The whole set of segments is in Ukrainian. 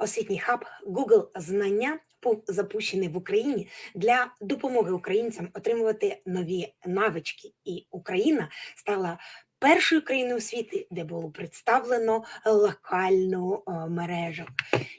Освітній хаб Google знання був запущений в Україні для допомоги українцям отримувати нові навички, і Україна стала першою країною світу, де було представлено локальну е, мережу.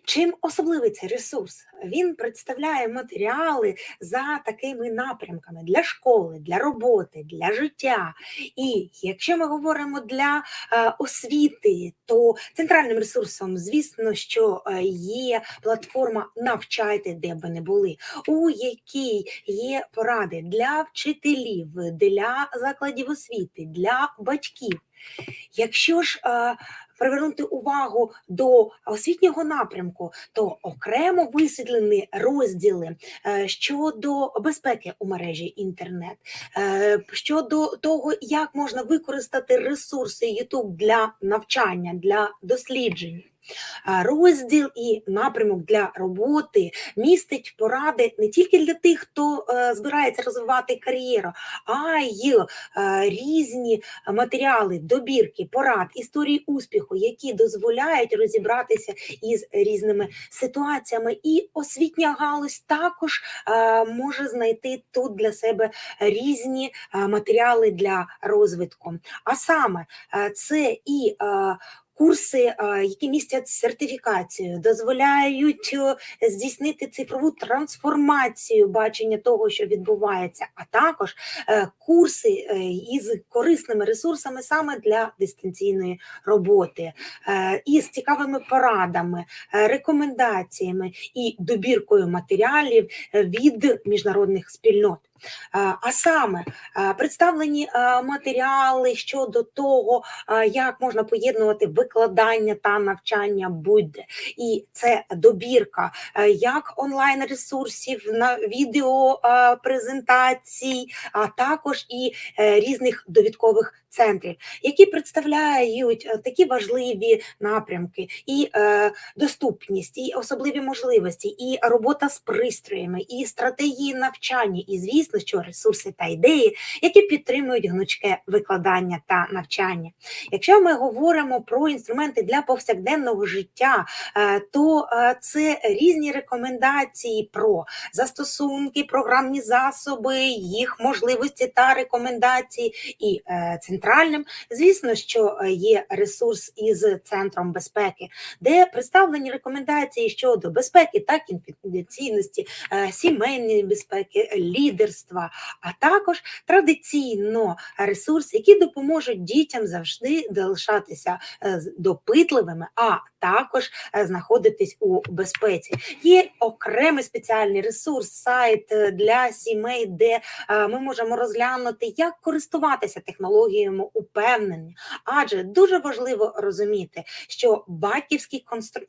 Чим особливий цей ресурс? Він представляє матеріали за такими напрямками для школи, для роботи, для життя. І якщо ми говоримо для е, освіти, то центральним ресурсом, звісно, що е, є платформа Навчайте, де б ви не були, у якій є поради для вчителів, для закладів освіти, для батьків. Якщо ж е, привернути увагу до освітнього напрямку, то окремо висвітлені розділи е, щодо безпеки у мережі інтернет, е, щодо того, як можна використати ресурси YouTube для навчання, для досліджень. Розділ і напрямок для роботи містить поради не тільки для тих, хто е, збирається розвивати кар'єру, а й е, різні матеріали, добірки, порад, історії успіху, які дозволяють розібратися із різними ситуаціями. І освітня галузь також е, може знайти тут для себе різні матеріали для розвитку. А саме це і Курси, які містять сертифікацію, дозволяють е, здійснити цифрову трансформацію бачення того, що відбувається, а також е, курси е, із корисними ресурсами саме для дистанційної роботи, із цікавими порадами, рекомендаціями і добіркою матеріалів від міжнародних спільнот. Е, А саме е, представлені е, матеріали щодо того, як можна поєднувати викладання та навчання будь-де. І це добірка як онлайн ресурсів на відео презентацій, а також і різних довідкових центрів, які представляють е, такі важливі напрямки, і е, доступність, і особливі можливості, і робота з пристроями, і стратегії навчання, і звісно, що ресурси та ідеї, які підтримують гнучке викладання та навчання. Якщо ми говоримо про інструменти для повсякденного життя, е, то е, це різні рекомендації про застосунки, програмні засоби, їх можливості та рекомендації. І е, центральним, звісно, що е, є ресурс із центром безпеки, де представлені рекомендації щодо безпеки та конфіденційності, е, сімейної безпеки, лідерства, а також традиційно ресурси, які допоможуть дітям завжди залишатися е, допитливими, а також знаходитись у безпеці. Є окремий спеціальний ресурс, сайт е, для сімей, де е, ми можемо розглянути, як користуватися технологіями упевнення. Адже дуже важливо розуміти, що батьківський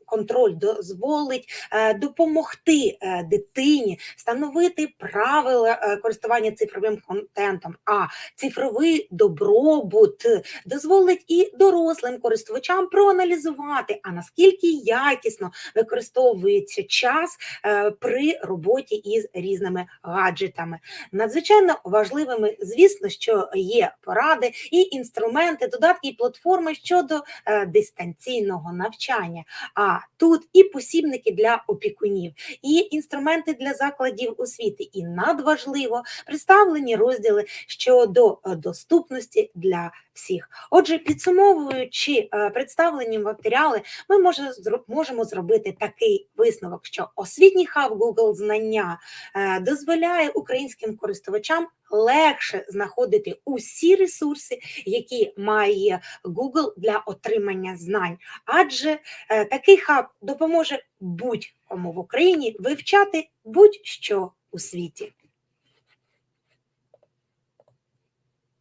контроль дозволить е, допомогти дитині встановити правила користування цифровим контентом. А цифровий добробут дозволить і дорослим користувачам проаналізувати, а наскільки якісно використовується час е, при роботі із різними гаджетами. Надзвичайно важливими, звісно, що є поради і інструменти, додатки і платформи щодо е, дистанційного навчання. А тут і посібники для опікунів, і інструменти для закладів освіти, і надважливо представлені розділи щодо е, доступності для всіх. Отже, підсумовуючи е, представлені матеріали, ми може, можемо зробити такий висновок, що освітній хаб Google знання е, дозволяє українським користувачам легше знаходити усі ресурси, які має Google для отримання знань, адже е, такий хаб допоможе будь-кому в Україні вивчати будь-що у світі.